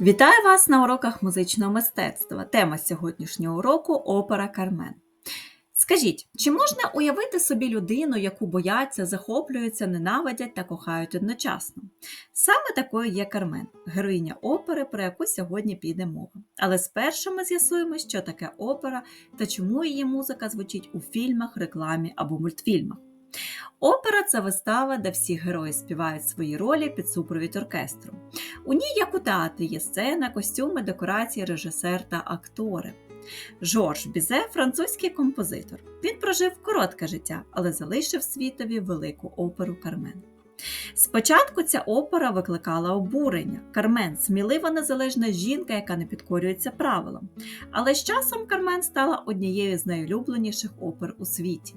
Вітаю вас на уроках музичного мистецтва. Тема сьогоднішнього уроку опера Кармен. Скажіть, чи можна уявити собі людину, яку бояться, захоплюються, ненавидять та кохають одночасно? Саме такою є Кармен, героїня опери, про яку сьогодні піде мова. Але спершу ми з'ясуємо, що таке опера та чому її музика звучить у фільмах, рекламі або мультфільмах. Опера це вистава, де всі герої співають свої ролі під супровід оркестру. У ній, як у театрі, є сцена, костюми, декорації, режисер та актори. Жорж Бізе французький композитор. Він прожив коротке життя, але залишив світові велику оперу Кармен. Спочатку ця опера викликала обурення. Кармен смілива незалежна жінка, яка не підкорюється правилам. Але з часом Кармен стала однією з найулюбленіших опер у світі.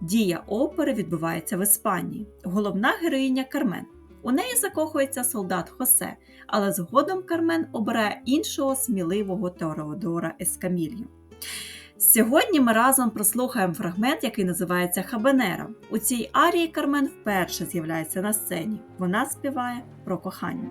Дія опери відбувається в Іспанії. Головна героїня Кармен. У неї закохується солдат Хосе, але згодом Кармен обирає іншого сміливого Теодора Ескамілью. Сьогодні ми разом прослухаємо фрагмент, який називається Хабанера. У цій арії Кармен вперше з'являється на сцені. Вона співає про кохання.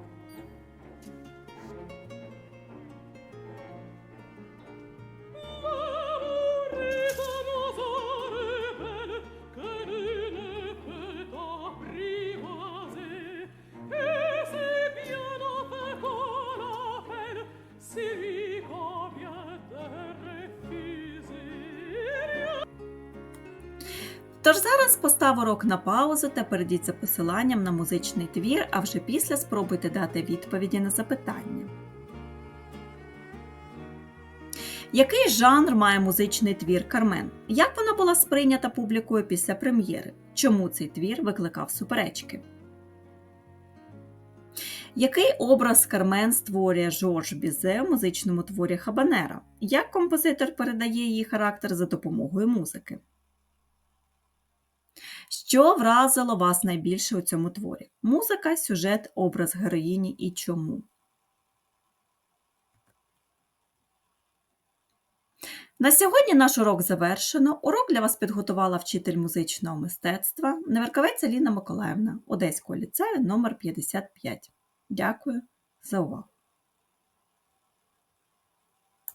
Тож зараз постав урок на паузу та перейдіть посиланням на музичний твір, а вже після спробуйте дати відповіді на запитання. Який жанр має музичний твір Кармен? Як вона була сприйнята публікою після прем'єри? Чому цей твір викликав суперечки? Який образ Кармен створює Жорж Бізе в музичному творі Хабанера? Як композитор передає її характер за допомогою музики? Що вразило вас найбільше у цьому творі? Музика, сюжет, образ героїні і чому? На сьогодні наш урок завершено. Урок для вас підготувала вчитель музичного мистецтва Неверковець Аліна Миколаївна Одеського ліцею номер 55 Дякую за увагу!